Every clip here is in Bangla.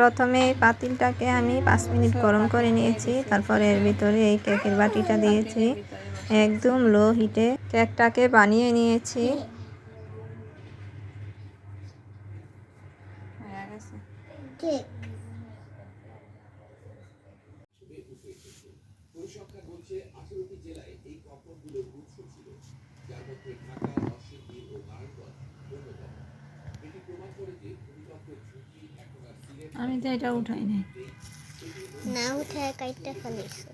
প্রথমে এই পাতিলটাকে আমি পাঁচ মিনিট গরম করে নিয়েছি তারপরে এর ভিতরে এই কেকের বাটিটা দিয়েছি। একদম লো হিটে কেকটাকে বানিয়ে নিয়েছি। কেক। আমি তো এটা উঠাই নাই। না উঠে কাইটটা ফেলেছে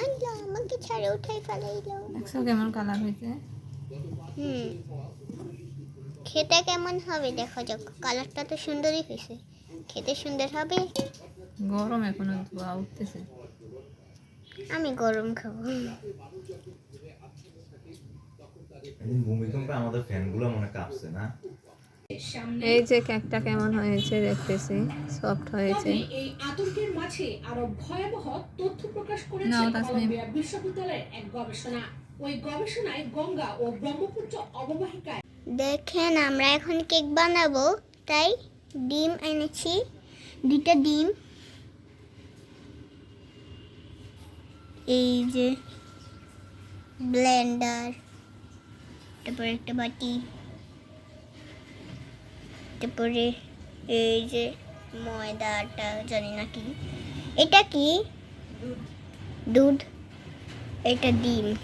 আইলো আমাকে ছাড়ে উঠাই ফেলাইলো দেখছ কেমন কালার হয়েছে? হুম। খেতে কেমন হবে দেখা যাক কালারটা তো সুন্দরই হয়েছে। খেতে সুন্দর হবে? গরম এখনও ধোয়া উঠতেছে। আমি গরম খাব। ভূমিকম্পে আমাদের ফ্যানগুলো মনে কাঁপছে না? এই যে কেকটা কেমন হয়েছে দেখতেছি সফট হয়েছে। এই আতঙ্কের মাঝে আরও ভয়াবহ তথ্য প্রকাশ করেছে কলম্বিয়া বিশ্ববিদ্যালয়ের এক গবেষণা। ওই গবেষণায় গঙ্গা ও ব্রহ্মপুত্র অববাহিকায় দেখেন আমরা এখন কেক বানাবো তাই ডিম এনেছি দুইটা ডিম। এই যে ব্লেন্ডার। তারপরে একটা বাটি। তারপরে এই যে ময়দাটা জানি না কি। এটা কি? দুধ। এটা ডিম।